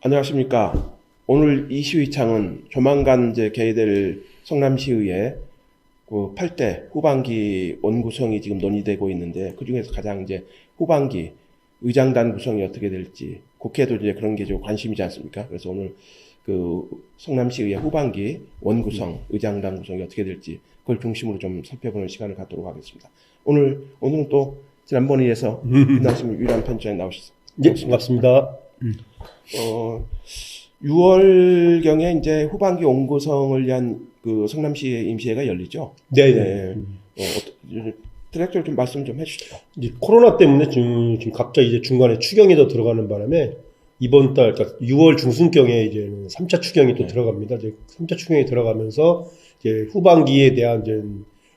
안녕하십니까. 오늘 이 시의창은 조만간 이제 개회될 성남시의회 그 8대 후반기 원구성이 지금 논의되고 있는데 그 중에서 가장 이제 후반기 의장단 구성이 어떻게 될지 국회도 이제 그런 게 좀 관심이지 않습니까? 그래서 오늘 그 성남시의회 후반기 원구성 의장단 구성이 어떻게 될지 그걸 중심으로 좀 살펴보는 시간을 갖도록 하겠습니다. 오늘 오늘은 또 지난번에 이어서 빛나신 유일한 편집장에 나오셨습니다. 예, 반갑습니다. 어, 6월 경에 이제 후반기 원구성을 위한 그 성남시의 임시회가 열리죠. 네, 네. 네. 어, 어떠- 디렉tor 좀 말씀 좀 해주시죠. 이제 코로나 때문에 지금, 지금 갑자기 이제 중간에 추경이 더 들어가는 바람에 이번 달, 그러니까 6월 중순경에 이제 3차 추경이 또 네. 들어갑니다. 이제 3차 추경이 들어가면서 이제 후반기에 대한 이제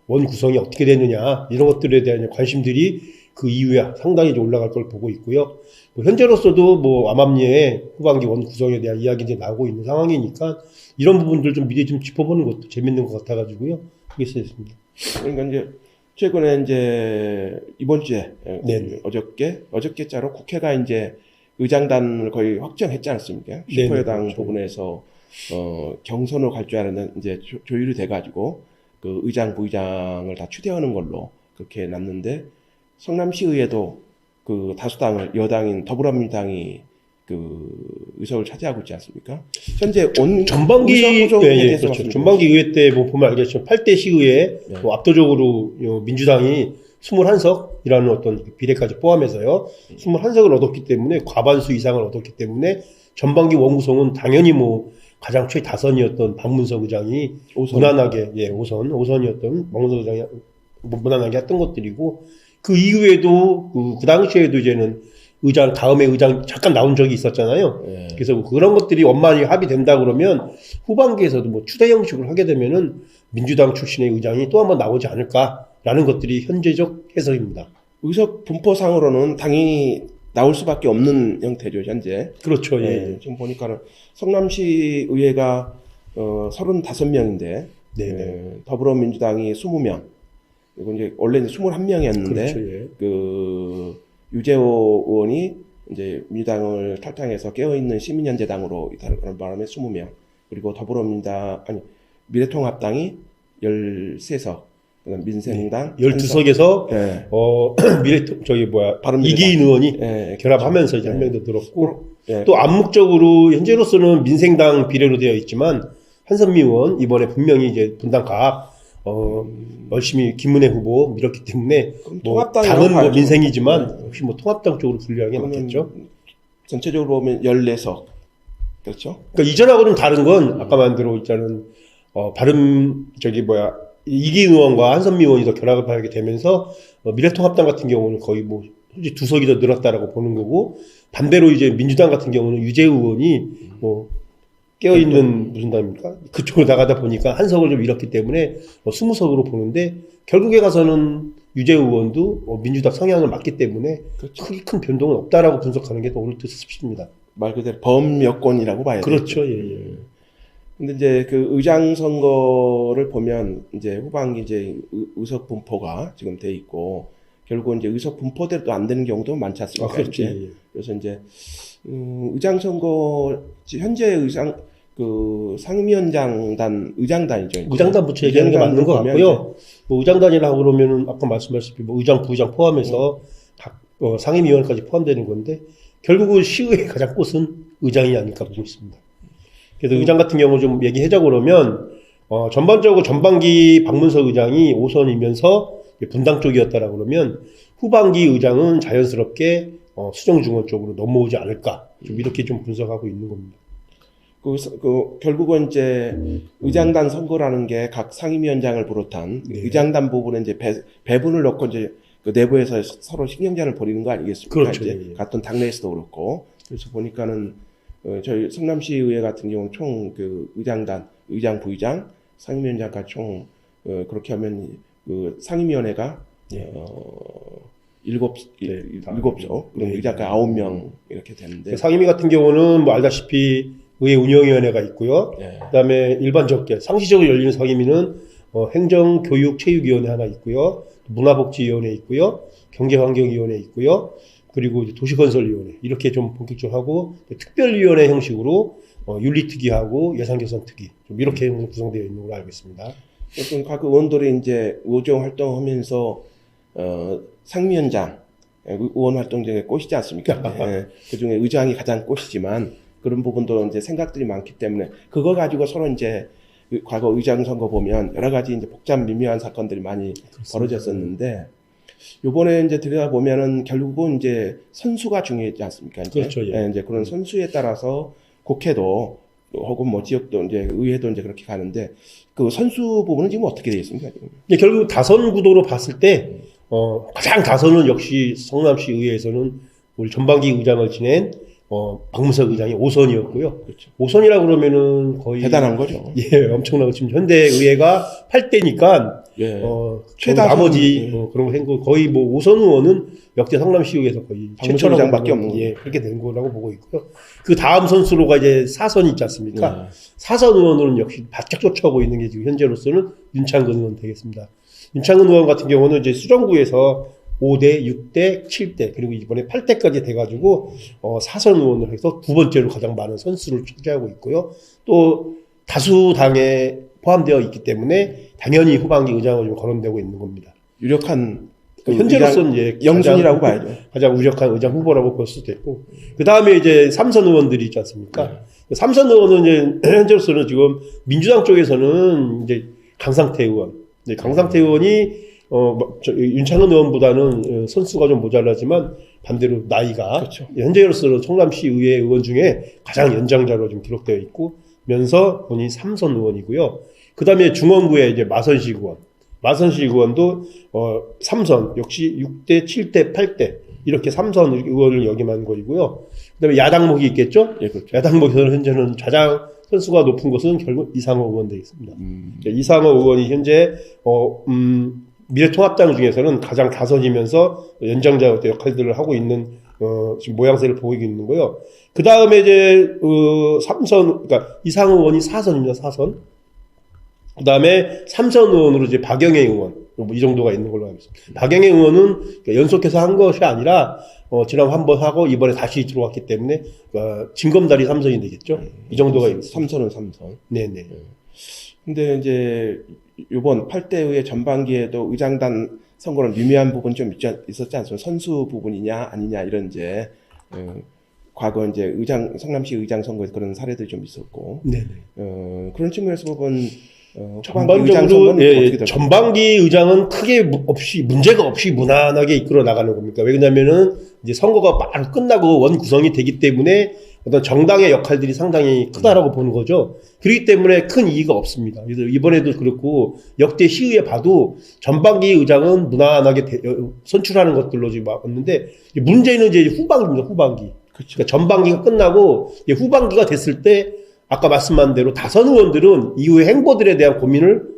원 구성이 어떻게 되느냐 이런 것들에 대한 관심들이 그 이후에 상당히 올라갈 걸 보고 있고요. 뭐 현재로서도 뭐 암암리에 후반기 원 구성에 대한 이야기 이제 나오고 있는 상황이니까 이런 부분들 좀 미리 좀 짚어보는 것도 재밌는 것 같아가지고요. 그게 있습니다. 그러니까 이제 최근에 이제 이번 주에 어, 네. 어저께 어저께자로 국회가 이제 의장단을 거의 확정했지 않습니까? 네, 슈퍼여당 그렇죠. 부분에서 어, 경선으로 갈 줄 알았는데 이제 조, 조율이 돼가지고 그 의장 부의장을 다 추대하는 걸로 그렇게 놨는데 성남시의회도 그 다수당을 여당인 더불어민주당이 그 의석을 차지하고 있지 않습니까? 현재 온 전반기 예, 예, 그렇죠. 전반기 의회 때 뭐 보면 알겠지만 8대 시의회 네. 뭐 압도적으로 요 민주당이 21석이라는 어떤 비례까지 포함해서요. 21석을 얻었기 때문에 과반수 이상을 얻었기 때문에 전반기 원구성은 당연히 뭐 가장 최다선이었던 박문석 의장이 오선. 무난하게 예, 5선 5선이었던 박문석 의장이 뭐 무난하게 했던 것들이고 그 이후에도 그, 그 당시에도 이제는 의장 다음에 의장 잠깐 나온 적이 있었잖아요. 예. 그래서 뭐 그런 것들이 원만히 합의된다 그러면 후반기에서도 뭐 추대 형식으로 하게 되면은 민주당 출신의 의장이 또 한번 나오지 않을까라는 것들이 현재적 해석입니다. 의석 분포상으로는 당연히 나올 수밖에 없는 형태죠 현재. 그렇죠. 예. 예, 지금 보니까는 성남시 의회가 어, 35명인데 네, 네. 예, 더불어민주당이 20명 그리고 이제 원래는 21명이었는데 그렇죠. 예. 그 유재호 의원이 이제 민주당을 탈당해서 깨어있는 시민연대당으로 이탈하는 바람에 20명 그리고 더불어민주당 아니 미래통합당이 13석 그다음 민생당 네. 12석에서 예. 어 미래 저기 뭐야. 이기인 의원이 예, 결합하면서 이제 예. 한명 더 늘었고 예. 또 암묵적으로 현재로서는 민생당 비례로 되어 있지만 한선미 의원 이번에 분명히 이제 분당 가압 어 열심히 김문혜 후보 밀었기 때문에 뭐 당은 뭐. 민생이지만 네. 혹시 뭐 통합당 쪽으로 분류하는 게 맞겠죠. 전체적으로 보면 14석. 그렇죠? 그러니까 이전하고는 다른 건 아까 말한 대로 있자는 어 바른 저기 뭐야 이기인 의원과 한선미 의원이 더 결합을 하게 되면서 어, 미래통합당 같은 경우는 거의 뭐 솔직히 두 석이 더 늘었다라고 보는 거고 반대로 이제 민주당 같은 경우는 유재우 의원이 뭐 깨어 있는 무슨 당입니까? 그쪽으로 나가다 보니까 한 석을 좀 잃었기 때문에 뭐 스무 석으로 보는데 결국에 가서는 유재우 의원도 어, 민주당 성향을 맞기 때문에 그렇죠. 크게 큰 변동은 없다라고 분석하는 게더 옳을 듯 싶습니다. 말 그대로 범여권이라고 봐야 되죠. 그렇죠, 예, 예. 근데 이제 그 의장 선거를 보면 이제 후반기 이제 의- 의석 분포가 지금 돼 있고 결국 이제 의석 분포대로 또 안 되는 경우도 많지 아, 않습니까? 그렇죠. 이제? 예, 예. 그래서 이제 음, 의장 선거 지- 현재 의장 그 상임위원장단 의장단이죠. 의장단 부처 얘기하는 게 맞는 것 같고요. 뭐 의장단이라고 그러면은 아까 말씀하셨듯이 뭐 의장, 부의장 포함해서 각 어, 상임위원까지 포함되는 건데 결국은 시의회 가장 꽃은 의장이 아닐까 보고 있습니다. 그래서 의장 같은 경우 좀 얘기하자고 그러면 어, 전반적으로 전반기 박문석 의장이 5선이면서 분당 쪽이었다라고 그러면 후반기 의장은 자연스럽게 어, 수정 중원 쪽으로 넘어오지 않을까 좀 이렇게 좀 분석하고 있는 겁니다. 그, 서- 그 결국은 이제 의장단 선거라는 게 각 상임위원장을 비롯한 네. 의장단 부분에 이제 배, 배분을 넣고 이제 그 내부에서 서로 신경전을 벌이는 거 아니겠습니까? 그렇죠. 이제 예, 예. 같은 당내에서도 그렇고 그래서 보니까는 어, 저희 성남시 의회 같은 경우는 총 그 의장단, 의장, 부의장, 상임위원장까지 총 어, 그렇게 하면 그 상임위원회가 예. 어, 일곱 네, 일곱 조 그럼 네. 의장까지 아홉 명 이렇게 되는데 상임위 같은 경우는 뭐 알다시피 의회 운영위원회가 있고요. 예. 그다음에 일반적게 상시적으로 열리는 상임위는 어, 행정, 교육, 체육위원회 하나 있고요. 문화복지위원회 있고요. 경제환경위원회 있고요. 그리고 도시건설위원회 이렇게 좀 본격적으로 하고 특별위원회 형식으로 어, 윤리특위하고 예산개선특위 좀 이렇게 구성되어 있는 걸로 알고 있습니다. 어떤 각 의원들이 이제 의정 활동하면서 어, 상미위원장 예, 의원 활동 중에 꽃이지 않습니까? 예, 그 중에 의장이 가장 꽃이지만 그런 부분도 이제 생각들이 많기 때문에 그거 가지고 서로 이제 의- 과거 의장 선거 보면 여러 가지 이제 복잡 미묘한 사건들이 많이 벌어졌었는데 요번에 이제 들여다 보면은 결국은 이제 선수가 중요하지 않습니까? 이제? 그렇죠, 예. 이제 그런 선수에 따라서 국회도 혹은 뭐 지역도 이제 의회도 이제 그렇게 가는데 그 선수 부분은 지금 어떻게 되어 있습니까? 지금? 근데 결국 다선 구도로 봤을 때 어, 가장 다선은 역시 성남시 의회에서는 우리 전반기 의장을 지낸 어, 박문석 의장이 5선이었고요. 그렇죠. 5선이라 그러면은 거의 대단한 거죠. 예, 엄청나고 지금 현대 의회가 8대니까 예. 어, 최다선, 나머지 예. 어, 그런 거 한거 거의 뭐 5선 의원은 역대 성남시의회에서 거의 최초라고 의장밖에 없는 예, 그렇게 된 거라고 보고 있고요. 그 다음 선수로가 이제 4선이 있지 않습니까? 예. 사선 의원으로는 역시 바짝 쫓아오고 있는 게 지금 현재로서는 윤창근 의원 되겠습니다. 윤창근 의원 같은 경우는 이제 수정구에서 5대, 6대, 7대, 그리고 이번에 8대까지 돼가지고, 어, 사선 의원을 해서 두 번째로 가장 많은 선수를 차지하고 있고요. 또, 다수당에 포함되어 있기 때문에 당연히 후반기 의장을 좀 거론되고 있는 겁니다. 유력한 그 현재로서는 이제 영순이라고 가장, 봐야죠. 가장 유력한 의장 후보라고 볼 수도 있고, 그 다음에 이제 삼선 의원들이 있지 않습니까? 네. 삼선 의원은 이제 현재로서는 지금 민주당 쪽에서는 이제 강상태 의원, 이제 강상태 의원이 어, 뭐, 저, 윤창근 의원보다는 어, 선수가 좀 모자라지만 반대로 나이가 그렇죠. 현재로서는 성남시 의회 의원 중에 가장 연장자로 좀 기록되어 있고 면서 본인 삼선 의원이고요. 그 다음에 중원구에 이제 마선식 의원, 마선식 의원도 어, 삼선 역시 6대, 7대, 8대 이렇게 삼선 의원을 역임한 것이고요. 그 다음에 야당목이 있겠죠? 예, 그렇죠. 야당목에서는 현재는 가장 선수가 높은 것은 결국 이상호 의원 되겠습니다. 음, 이상호 의원이 현재 어, 음, 미래통합당 중에서는 가장 다선이면서 연장자 역할들을 하고 있는 어, 지금 모양새를 보이고 있는 거요. 그 다음에 이제 어, 삼선, 그러니까 이상호 의원이 사선입니다. 사선. 그 다음에 삼선 의원으로 이제 박영애 의원 뭐 이 정도가 있는 걸로 알고 있습니다. 박영애 의원은 그러니까 연속해서 한 것이 아니라 어, 지난 한 번 하고 이번에 다시 들어왔기 때문에 어, 징검다리 삼선이 되겠죠. 이 정도가 있습니다. 삼선은 삼선. 네네. 근데 이제 이번 8대 의회 전반기에도 의장단 선거는 미묘한 부분 좀 있지, 않- 있었지 않습니까? 선수 부분이냐 아니냐 이런 이제 어, 과거 이제 의장 성남시 의장 선거에서 그런 사례들이 좀 있었고 네네. 어, 그런 측면에서 보면 어, 전반적으로 예, 될까요? 전반기 의장은 크게 무- 없이 문제가 없이 무난하게 이끌어 나가는 겁니까? 왜냐면은 이제 선거가 바로 끝나고 원 구성이 되기 때문에 어떤 정당의 역할들이 상당히 크다라고 보는 거죠. 그렇기 때문에 큰 이의가 없습니다. 그래서 이번에도 그렇고 역대 시의회 봐도 전반기 의장은 무난하게 대- 어, 선출하는 것들로 지금 왔는데 문제는 이제 후반기입니다. 후반기. 그렇죠. 그러니까 전반기가 끝나고 후반기가 됐을 때 아까 말씀한 대로 다선 의원들은 이후의 행보들에 대한 고민을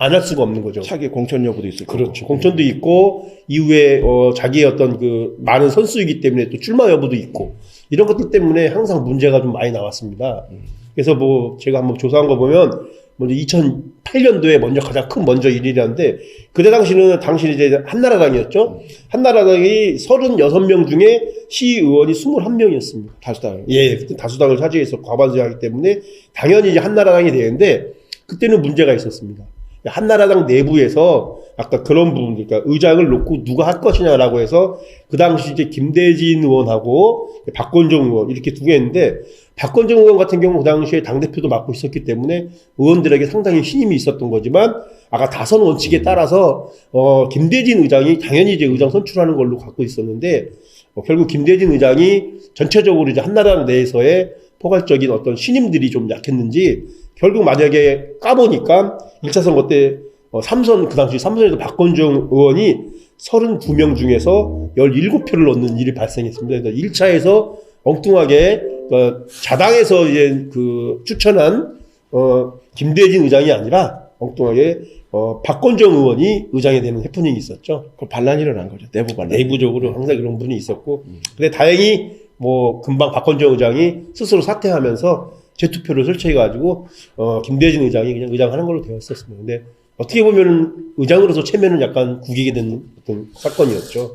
안할 수가 없는 거죠. 차기 공천 여부도 있을 거고. 그렇죠. 공천도 있고 이후에 어, 자기의 어떤 그 많은 선수이기 때문에 또 출마 여부도 있고 이런 것들 때문에 항상 문제가 좀 많이 나왔습니다. 그래서 뭐 제가 한번 조사한 거 보면 먼저 2008년도에 먼저 가장 큰 먼저 일이라는데 그때 당시는 당시 이제 한나라당이었죠. 한나라당이 36명 중에 시의원이 21명이었습니다. 다수당. 예, 그때 다수당을 차지해서 과반수하기 때문에 당연히 이제 한나라당이 되는데 그때는 문제가 있었습니다. 한나라당 내부에서 아까 그런 부분들, 그러니까 의장을 놓고 누가 할 것이냐라고 해서 그 당시 이제 김대진 의원하고 박건정 의원 이렇게 두 개였는데 박건정 의원 같은 경우 그 당시에 당대표도 맡고 있었기 때문에 의원들에게 상당히 신임이 있었던 거지만 아까 다선 원칙에 따라서 어, 김대진 의장이 당연히 이제 의장 선출하는 걸로 갖고 있었는데 어, 결국 김대진 의장이 전체적으로 이제 한나라당 내에서의 포괄적인 어떤 신임들이 좀 약했는지 결국 만약에 까보니까 1차 선거 때 어, 삼선 그 당시 삼선에서 박건정 의원이 32명 중에서 17표를 얻는 일이 발생했습니다. 그래서 1차에서 엉뚱하게 어, 자당에서 이제 그 추천한 어, 김대진 의장이 아니라 엉뚱하게 어, 박건정 의원이 의장이 되는 해프닝이 있었죠. 그 반란이 일어난 거죠. 내부 반란. 내부적으로 항상 그런 분이 있었고, 근데 다행히 뭐 금방 박건정 의장이 스스로 사퇴하면서 재투표를 설치해가지고 어, 김대진 의장이 그냥 의장하는 걸로 되었었습니다. 근데 어떻게 보면은 의장으로서 체면은 약간 구기게 된 어떤 사건이었죠.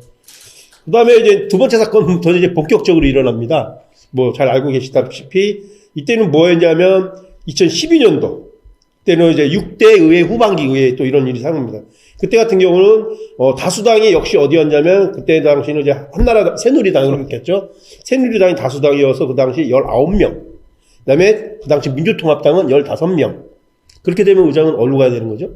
그 다음에 이제 두 번째 사건부터 이제 본격적으로 일어납니다. 뭐 잘 알고 계시다시피 이때는 뭐였냐면 2012년도 때는 이제 6대 의회 후반기 의회 또 이런 일이 상입니다. 그때 같은 경우는 어, 다수당이 역시 어디였냐면 그때 당시는 이제 한나라 새누리당으로 했겠죠. 새누리당이 다수당이어서 그 당시 19명. 그 다음에 그 당시 민주통합당은 15명. 그렇게 되면 의장은 어디로 가야 되는 거죠?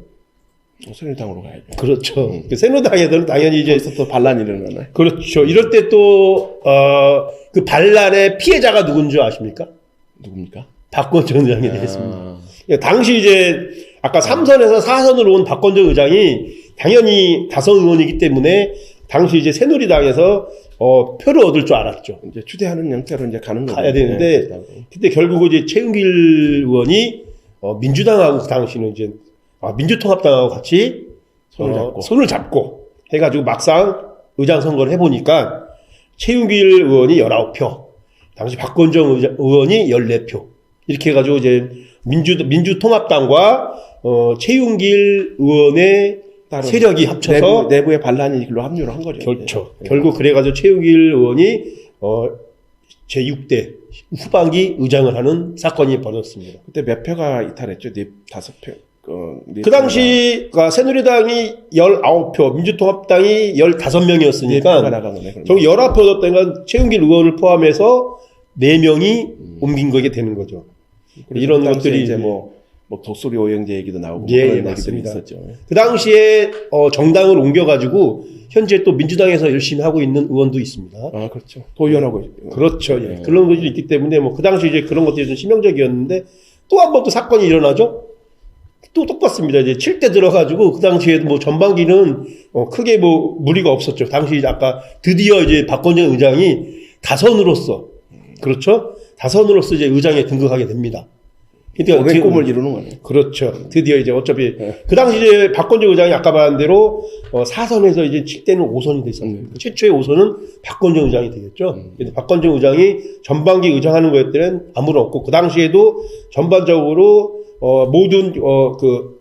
새누리당으로 가야죠. 그렇죠. 그 새누리당에서는 당연히 이제 또 반란이 일어나네. 그렇죠. 이럴 때 또, 어, 그 반란의 피해자가 누군지 아십니까? 누굽니까? 박건정 의장이 되겠습니다. 아, 예, 당시 이제, 아까 3선에서 4선으로 온 박건정 의장이 당연히 다선 의원이기 때문에 당시 이제 새누리당에서 어, 표를 얻을 줄 알았죠. 이제 추대하는 형태로 이제 가는 거죠. 가야 되는데 네, 그때 결국 이제 최은길 의원이 어, 민주당하고 그 당시는 이제 아, 민주통합당하고 같이 손을 어, 잡고. 손을 잡고 해가지고 막상 의장 선거를 해보니까 최윤길 의원이 19표, 당시 박건정 의자- 의원이 14표 이렇게 해가지고 이제 민주 민주통합당과 어, 최윤길 의원의 세력이 합쳐서 내부, 내부의 반란이 길로 합류를 한 거죠. 그렇죠. 네. 결국 그래가지고 최우길 의원이 어, 제 6대 후반기 의장을 하는 사건이 벌어졌습니다. 그때 몇 표가 이탈했죠? 네 다섯 표. 어, 네 그 당시 가 새누리당이 19표, 민주통합당이 표가 15명이었으니까 나간 거네. 그러면. 저 19표 였던 최은길 의원을 포함해서 4명이 옮긴 거게 되는 거죠. 이런 그 것들이 이제 뭐, 뭐 독수리 오영제 얘기도 나오고 예, 그런 예, 얘기들이. 있었죠. 그 당시에 어, 정당을 옮겨가지고 현재 또 민주당에서 열심히 하고 있는 의원도 있습니다. 아 그렇죠. 도의원하고 그렇죠. 예. 네. 그런 것이 있기 때문에 뭐 그 당시 이제 그런 것들이 좀 치명적이었는데 또 한 번 또 사건이 일어나죠. 또 똑같습니다. 이제 7대 들어가지고 그 당시에도 뭐 전반기는 어 크게 뭐 무리가 없었죠. 당시 아까 드디어 이제 박건정 의장이 다선으로서 그렇죠. 다선으로서 이제 의장에 등극하게 됩니다. 오랜 그- 꿈을 이루는 거네. 그렇죠. 드디어 이제 어차피 네. 그 당시 이제 박건정 의장이 아까 말한 대로 어, 4선에서 이제 7대는 5선이 됐었어요. 음. 최초의 5선은 박건정 의장이 되겠죠. 음. 근데 박건정 의장이 전반기 의장하는 거에 때는 아무런 없고 그 당시에도 전반적으로 어, 모든 어, 그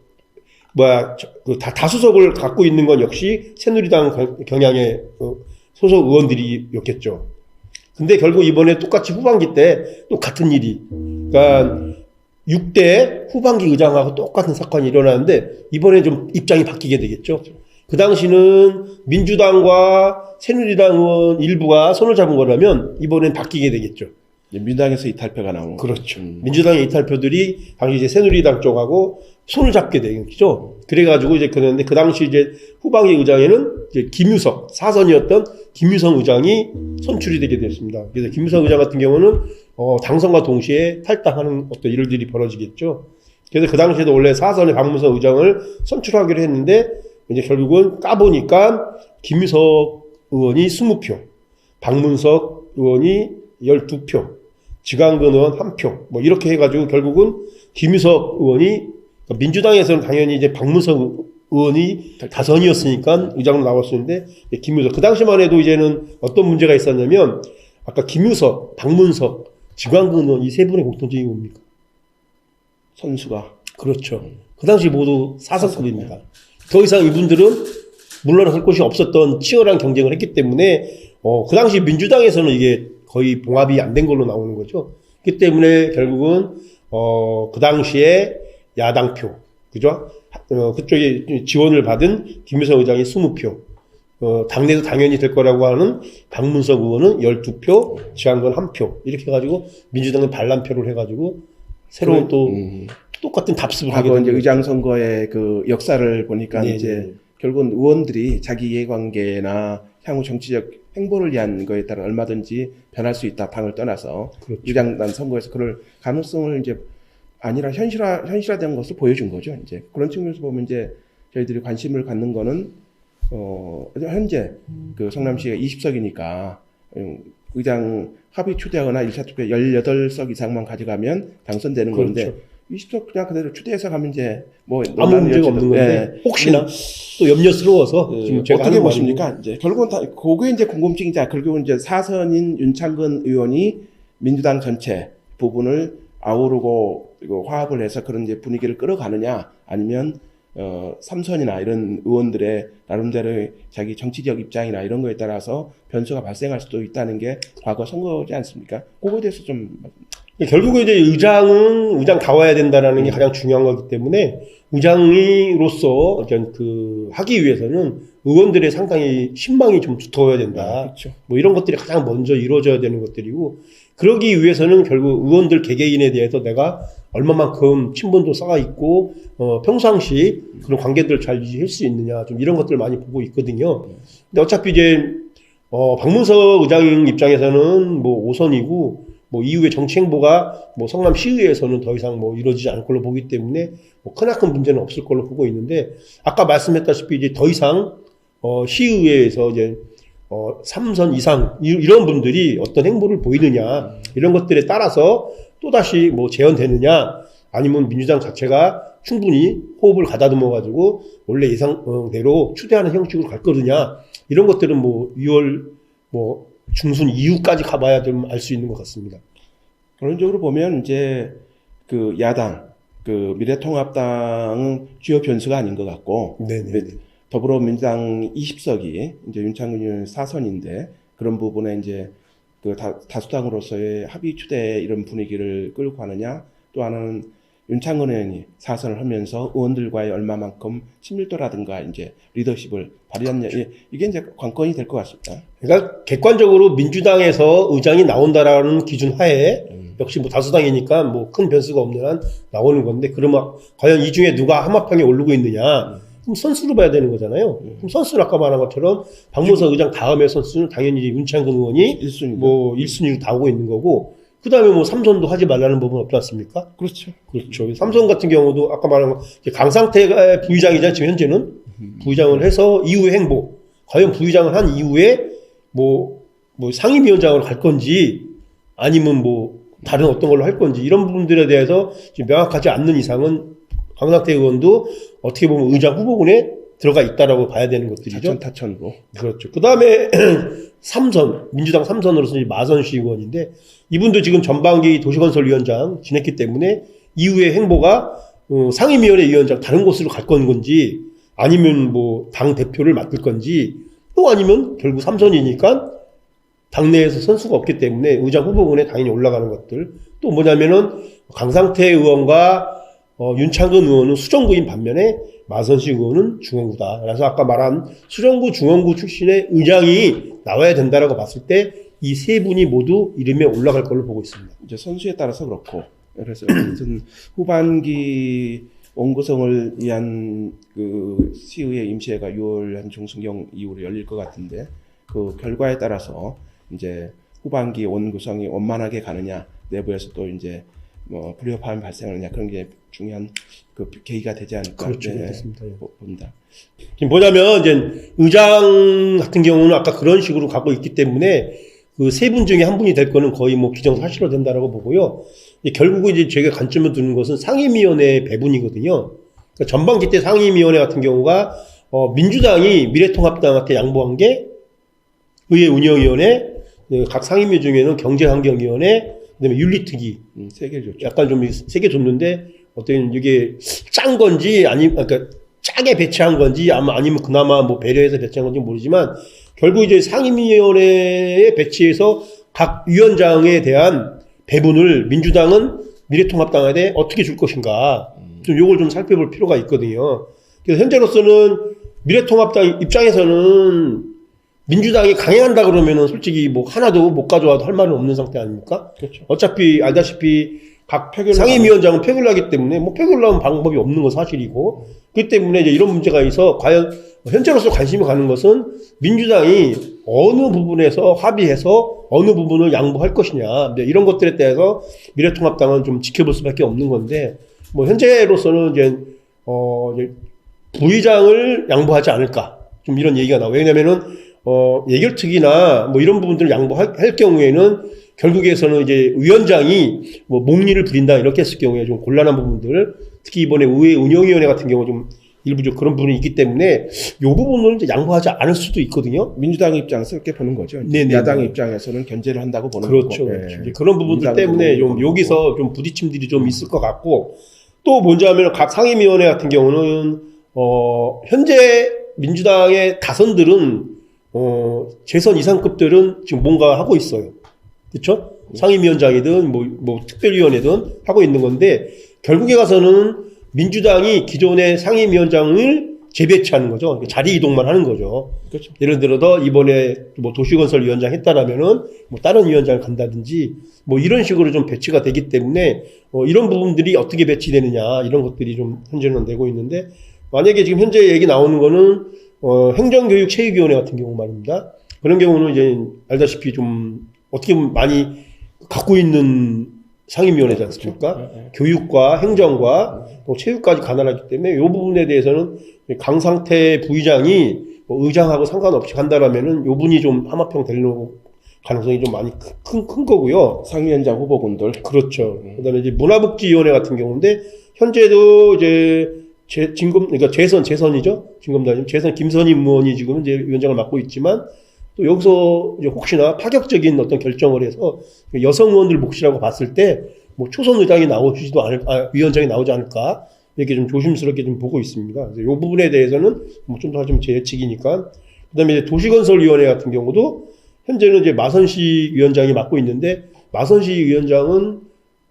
뭐야 저- 그 다, 다수석을 갖고 있는 건 역시 새누리당 경- 경향의 어, 소속 의원들이었겠죠. 근데 결국 이번에 똑같이 후반기 때 또 같은 일이 그러니까 6대 후반기 의장하고 똑같은 사건이 일어나는데 이번에 좀 입장이 바뀌게 되겠죠. 그 당시는 민주당과 새누리당 의원 일부가 손을 잡은 거라면 이번엔 바뀌게 되겠죠. 민당에서 이탈표가 나오는. 그렇죠. 음. 민주당의 이탈표들이 당시 이제 새누리당 쪽하고 손을 잡게 되겠죠. 그래가지고 이제 그랬는데 그 당시 이제 후방위 의장에는 이제 김유석 사선이었던 김유성 의장이 선출이 되게 됐습니다. 그래서 김유성 의장 같은 경우는 어, 당선과 동시에 탈당하는 어떤 일들이 벌어지겠죠. 그래서 그 당시에도 원래 사선의 박문석 의장을 선출하기로 했는데 이제 결국은 까보니까 김유석 의원이 20표, 박문석 의원이 12표, 지강근 의원 1표, 뭐 이렇게 해가지고 결국은 김유석 의원이 민주당에서는 당연히 이제 박문석 의원이 다선이었으니까 의장으로 나왔었는데 김유석 그 당시만 해도 이제는 어떤 문제가 있었냐면 아까 김유석, 박문석, 지광근 의원 이 세 분의 공통점이 뭡니까? 선수가 그렇죠. 그 당시 모두 사선급입니다. 더 이상 이분들은 물러설 곳이 없었던 치열한 경쟁을 했기 때문에 어, 그 당시 민주당에서는 이게 거의 봉합이 안 된 걸로 나오는 거죠. 그렇기 때문에 결국은 어, 그 당시에 야당표, 그죠? 어, 그쪽에 지원을 받은 김유성 의장이 20표, 어, 당내도 당연히 될 거라고 하는 박문석 의원은 12표, 지한건 1표. 이렇게 해가지고 민주당은 반란표를 해가지고 새로운 또 음. 똑같은 답습을 하게 과거 이제. 의장 선거의 그 역사를 보니까 네, 이제 네. 결국은 의원들이 자기 이해관계나 향후 정치적 행보를 위한 거에 따라 얼마든지 변할 수 있다. 당을 떠나서 그렇죠. 의장단 선거에서 그럴 가능성을 이제 아니라 현실화 현실화된 것을 보여준 거죠. 이제 그런 측면에서 보면 이제 저희들이 관심을 갖는 거는 어 현재 그 성남시가 20석이니까 의장 합의 초대하거나 1차 투표 18석 이상만 가져가면 당선되는 건데 그렇죠. 20석 그냥 그대로 추대해서 가면 이제 뭐 아무 문제가 없는 건데 예. 혹시나 또 염려스러워서 그 지금 제가 어떻게 보십니까? 이제 결국은 다 그게 이제 궁금증이자 결국은 이제 사선인 윤창근 의원이 민주당 전체 부분을 아우르고 이거 화합을 해서 그런 이제 분위기를 끌어가느냐 아니면 어, 삼선이나 이런 의원들의 나름대로 자기 정치적 입장이나 이런 거에 따라서 변수가 발생할 수도 있다는 게 과거 선거지 않습니까? 그거에 대해서 좀 결국은 이제 의장은 의장 다 와야 된다라는 게 가장 중요한 거기 때문에 의장이로서 어떤 그 하기 위해서는 의원들의 상당히 신망이 좀 두터워야 된다. 그렇죠. 뭐 이런 것들이 가장 먼저 이루어져야 되는 것들이고 그러기 위해서는 결국 의원들 개개인에 대해서 내가 얼마만큼 친분도 쌓아 있고 어, 평상시 그런 관계들을 잘 유지할 수 있느냐 좀 이런 것들을 많이 보고 있거든요. 근데 어차피 이제 어, 박문석 의장 입장에서는 뭐 5선이고 뭐 이후에 정치 행보가 뭐 성남 시의회에서는 더 이상 뭐 이루어지지 않을 걸로 보기 때문에 뭐 크나큰 문제는 없을 걸로 보고 있는데 아까 말씀했다시피 이제 더 이상 어, 시의회에서 이제 어, 3선 이상 이- 이런 분들이 어떤 행보를 보이느냐 이런 것들에 따라서 또다시 뭐 재연되느냐 아니면 민주당 자체가 충분히 호흡을 가다듬어 가지고 원래 예상대로 추대하는 형식으로 갈 거느냐 이런 것들은 뭐 6월 뭐 중순 이후까지 가봐야 좀 알 수 있는 것 같습니다. 결론적으로 보면 이제 그 야당 그 미래통합당은 주요 변수가 아닌 것 같고 네네. 더불어민주당 20석이 이제 윤창근 의원 4선인데 그런 부분에 이제 그 다, 다수당으로서의 합의 추대 이런 분위기를 끌고 가느냐 또 하나는 윤창근 의원이 4선을 하면서 의원들과의 얼마만큼 친밀도라든가 이제 리더십을 발휘하느냐 이- 이게 이제 관건이 될 것 같습니다. 그러니까 객관적으로 민주당에서 의장이 나온다라는 기준 하에 역시 뭐 다수당이니까 뭐 큰 변수가 없는 한 나오는 건데 그러면 과연 이 중에 누가 하마평에 오르고 있느냐 그럼 선수로 봐야 되는 거잖아요. 그럼 선수는 아까 말한 것처럼 박문석 의장 다음에 선수는 당연히 윤창근 의원이 1순위 뭐 1순위로 다 오고 있는 거고 그 다음에 뭐 삼선도 하지 말라는 부분 없지 않습니까? 그렇죠. 그렇죠. 삼성 같은 경우도 아까 말한 강상태가 부의장이자 지금 현재는 부의장을 해서 이후의 행보 과연 부의장을 한 이후에 뭐, 뭐 상임위원장으로 갈 건지 아니면 뭐 다른 어떤 걸로 할 건지 이런 부분들에 대해서 지금 명확하지 않는 이상은 강상태 의원도 어떻게 보면 의장 후보군에 들어가 있다라고 봐야 되는 것들이죠. 타천 타천으로 그렇죠. 그 다음에 삼선 민주당 삼선으로서 이제 마선시 의원인데 이분도 지금 전반기 도시건설위원장 지냈기 때문에 이후의 행보가 어, 상임위원회 위원장 다른 곳으로 갈 건 건지 아니면 뭐 당 대표를 맡을 건지 또 아니면 결국 삼선이니까 당내에서 선수가 없기 때문에 의장 후보군에 당연히 올라가는 것들 또 뭐냐면은 강상태 의원과 어, 윤창근 의원은 수정구인 반면에 마선식 의원은 중원구다. 그래서 아까 말한 수정구, 중원구 출신의 의장이 나와야 된다라고 봤을 때 이 세 분이 모두 이름에 올라갈 걸로 보고 있습니다. 이제 선수에 따라서 그렇고 그래서 아무튼 후반기 원구성을 위한 그 시의회 임시회가 6월 한 중순경 이후로 열릴 것 같은데 그 결과에 따라서 이제 후반기 원구성이 원만하게 가느냐 내부에서 또 이제 뭐 불협화음이 발생하느냐 그런 게 중요한 그 계기가 되지 않을까 그렇죠. 네, 그렇습니다. 예. 보- 봅니다. 지금 뭐냐면 이제 의장 같은 경우는 아까 그런 식으로 가고 있기 때문에 그 세 분 중에 한 분이 될 거는 거의 뭐 기정사실화 된다라고 보고요. 이제 결국은 이제 제가 관점을 두는 것은 상임위원회 배분이거든요. 그러니까 전반기 때 상임위원회 같은 경우가 어, 민주당이 미래통합당한테 양보한 게 의회 운영위원회, 네, 각 상임위 중에는 경제환경위원회, 그다음에 윤리특위 음, 세계를 줬죠. 약간 좀 세게 줬는데 어떤 이게 짠 건지 아니 그러니까 짜게 배치한 건지 아마 아니면 그나마 뭐 배려해서 배치한 건지 모르지만 결국 이제 상임위원회에 배치해서 각 위원장에 대한 배분을 민주당은 미래통합당에 어떻게 줄 것인가 좀 요걸 좀 살펴볼 필요가 있거든요. 그래서 현재로서는 미래통합당 입장에서는 민주당이 강행한다 그러면은 솔직히 뭐 하나도 못 가져와도 할 말은 없는 상태 아닙니까? 그렇죠. 어차피 알다시피 각 표결로 상임위원장은 표결하기 때문에 뭐 표결하면 방법이 없는 건 사실이고 그렇기 때문에 이제 이런 문제가 있어 과연 현재로서 관심이 가는 것은 민주당이 어느 부분에서 합의해서 어느 부분을 양보할 것이냐 이런 것들에 대해서 미래통합당은 좀 지켜볼 수밖에 없는 건데 뭐 현재로서는 이제 어 이제 부의장을 양보하지 않을까 좀 이런 얘기가 나와요 왜냐면은 어 예결특위나 뭐 이런 부분들을 양보할 할 경우에는 결국에서는 이제 위원장이 뭐 목리를 부린다 이렇게 했을 경우에 좀 곤란한 부분들 특히 이번에 의회 운영위원회 같은 경우 좀 일부 좀 그런 부분이 있기 때문에 요 부분을 이제 양보하지 않을 수도 있거든요. 민주당 입장에서 그렇게 보는 거죠. 네네. 야당 입장에서는 견제를 한다고 보는 그렇죠. 거고. 그렇죠. 예. 이제 그런 부분들 때문에 좀 여기서 좀 부딪힘들이 좀 있을 것 같고 또 뭔지 하면 각 상임위원회 같은 경우는 어, 현재 민주당의 다선들은 어, 재선 이상급들은 지금 뭔가 하고 있어요. 그렇죠? 상임위원장이든 뭐, 뭐 특별위원회든 하고 있는 건데 결국에 가서는 민주당이 기존의 상임위원장을 재배치하는 거죠. 그러니까 자리 이동만 하는 거죠. 그렇죠. 예를 들어서 이번에 뭐 도시건설위원장 했다라면은 뭐 다른 위원장을 간다든지 뭐 이런 식으로 좀 배치가 되기 때문에 어 이런 부분들이 어떻게 배치되느냐 이런 것들이 좀 현재는 되고 있는데 만약에 지금 현재 얘기 나오는 거는 어 행정교육 체육위원회 같은 경우 말입니다. 그런 경우는 이제 알다시피 좀 어떻게 보면 많이 갖고 있는 상임위원회지 않습니까? 네, 네. 교육과 행정과 또 체육까지 가난하기 때문에 이 부분에 대해서는 강상태 부의장이 뭐 의장하고 상관없이 간다라면은 요 분이 좀 하마평 될 가능성이 좀 많이 큰, 큰 거고요. 상위원장 후보군들 그렇죠. 그다음에 이제 문화복지위원회 같은 경우인데 현재도 이제 재, 진검 그러니까 재선 재선이죠. 진검다님 재선 김선임 의원이 지금 이제 위원장을 맡고 있지만 또 여기서 이제 혹시나 파격적인 어떤 결정을 해서 여성 의원들 몫이라고 봤을 때 뭐 초선 의장이 나오지도 않을 아, 위원장이 나오지 않을까 이렇게 좀 조심스럽게 좀 보고 있습니다. 이 부분에 대해서는 뭐 좀 더좀 제 예측이니까 그 다음에 이제 도시건설위원회 같은 경우도 현재는 이제 마선시 위원장이 맡고 있는데 마선시 위원장은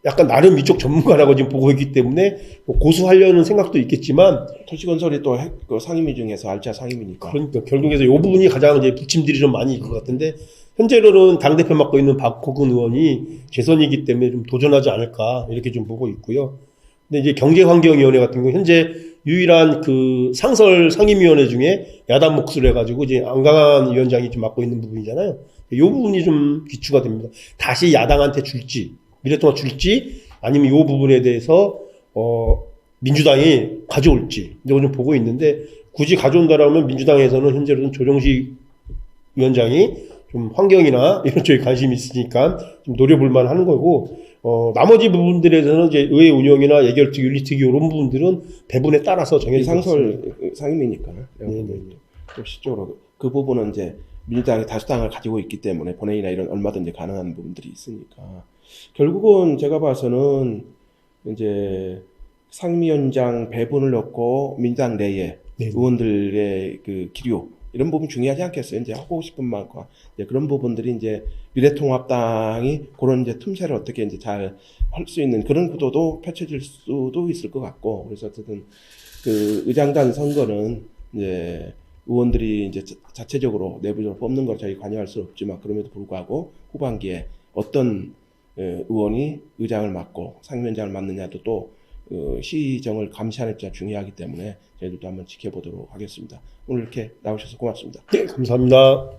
약간 나름 이쪽 전문가라고 지금 보고 있기 때문에 뭐 고수하려는 생각도 있겠지만 도시건설이 또 핵- 그 상임위 중에서 알짜 상임위니까 그러니까 결국에서 이 부분이 가장 이제 부침들이 좀 많이 있을 것 같은데 현재로는 당 대표 맡고 있는 박호근 의원이 재선이기 때문에 좀 도전하지 않을까 이렇게 좀 보고 있고요. 근데 이제 경제환경위원회 같은 경우 현재 유일한 그 상설 상임위원회 중에 야당 몫을 해가지고 이제 안강한 위원장이 좀 맡고 있는 부분이잖아요. 이 부분이 좀 기추가 됩니다. 다시 야당한테 줄지 미래통합 줄지 아니면 이 부분에 대해서 어 민주당이 가져올지. 이거 좀 보고 있는데 굳이 가져온다라면 민주당에서는 현재로는 조정식 위원장이 좀 환경이나 이런 쪽에 관심이 있으니까 좀 노려볼 만 하는 거고 어 나머지 부분들에 대해서는 이제 의회 운영이나 예결특위, 윤리특위 이런 부분들은 배분에 따라서 정해져 상설 상임위니까. 네네. 좀 실적으로 그 부분은 이제 민주당이 다수당을 가지고 있기 때문에 본회의나 이런 얼마든지 가능한 부분들이 있으니까 결국은 제가 봐서는 이제 상임위원장 배분을 넣고 민주당 내에 네네. 의원들의 그 기류 이런 부분 중요하지 않겠어요? 이제 하고 싶은 만큼 이제 그런 부분들이 이제 미래통합당이 그런 이제 틈새를 어떻게 이제 잘 할 수 있는 그런 구도도 펼쳐질 수도 있을 것 같고 그래서 어쨌든 그 의장단 선거는 이제 의원들이 이제 자- 자체적으로 내부적으로 뽑는 걸 저희 관여할 수 없지만 그럼에도 불구하고 후반기에 어떤 에, 의원이 의장을 맡고 상임위원장을 맡느냐도 또 어, 시정을 감시하는 입장 중요하기 때문에 저희들도 한번 지켜보도록 하겠습니다. 오늘 이렇게 나오셔서 고맙습니다. 네, 감사합니다.